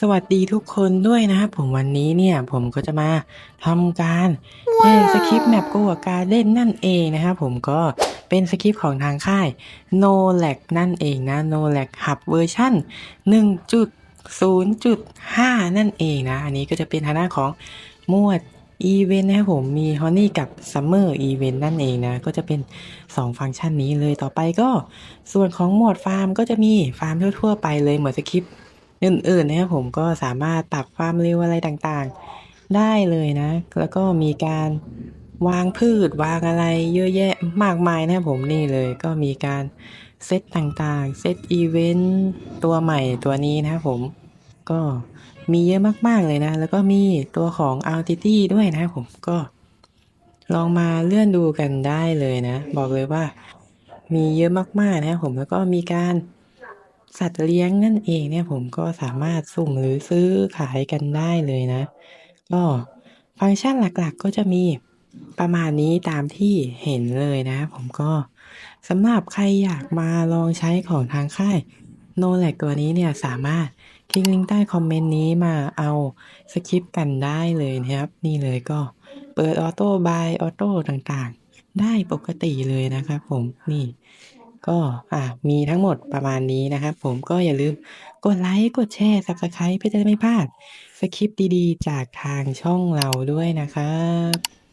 สวัสดีทุกคนด้วยนะครับผมวันนี้เนี่ยผมก็จะมาทำการเล่นสคริปต์แมปโกะการเล่นนั่นเองนะครับผมก็เป็นสคริปต์ของทางค่าย No Lag นั่นเองนะ No Lag Hub เวอร์ชัน1.0.5 นั่นเองนะ อันนี้ก็จะเป็นทางด้านของหมวดอีเวนต์นะครับผมมีฮอนนี่กับซัมเมอร์อีเวนต์นั่นเองนะ ก็จะเป็น 2 ฟังก์ชันนี้เลยต่อไปก็ ส่วนของหมวดฟาร์มก็จะมีฟาร์มทั่ว ๆ ไปเลยเหมือนสคริปต์ อื่นๆนะครับผมก็สามารถปรับความเร็วอะไรต่างๆ ได้เลยนะ แล้วก็มีการวางพืชวางอะไรเยอะแยะมากมายนะครับผมนี่เลยก็มีการเซตต่างๆ เซตอีเวนต์ตัวใหม่ตัวนี้นะครับผมก็มีเยอะมากๆเลยนะ แล้วก็มีตัวของ Altity ด้วยนะครับผมก็ลองมาเลื่อนดูกันได้เลยนะ บอกเลยว่ามีเยอะมากๆนะครับผมแล้วก็มีการ สัตว์เลี้ยงนั่นเองเนี่ยผมก็สามารถสุ่มหรือซื้อขายกันได้เลยนะ ก็ฟังก์ชันหลักๆก็จะมีประมาณนี้ตามที่เห็นเลยนะ ผมก็สำหรับใครอยากมาลองใช้ของทางค่ายโนแลกตัวนี้เนี่ยสามารถคลิกลิงก์ใต้คอมเมนต์นี้มาเอาสคริปต์กันได้เลยนะครับ นี่เลยก็เปิดออโต้บายออโต้ต่างๆ ได้ปกติเลยนะครับผมนี่ ก็อะมีทั้งหมดประมาณนี้นะครับผมก็อย่าลืมกดไลค์กดแชร์ Subscribe เพื่อจะได้ไม่พลาดสคริปต์ดีๆ จากทางช่องเราด้วยนะครับ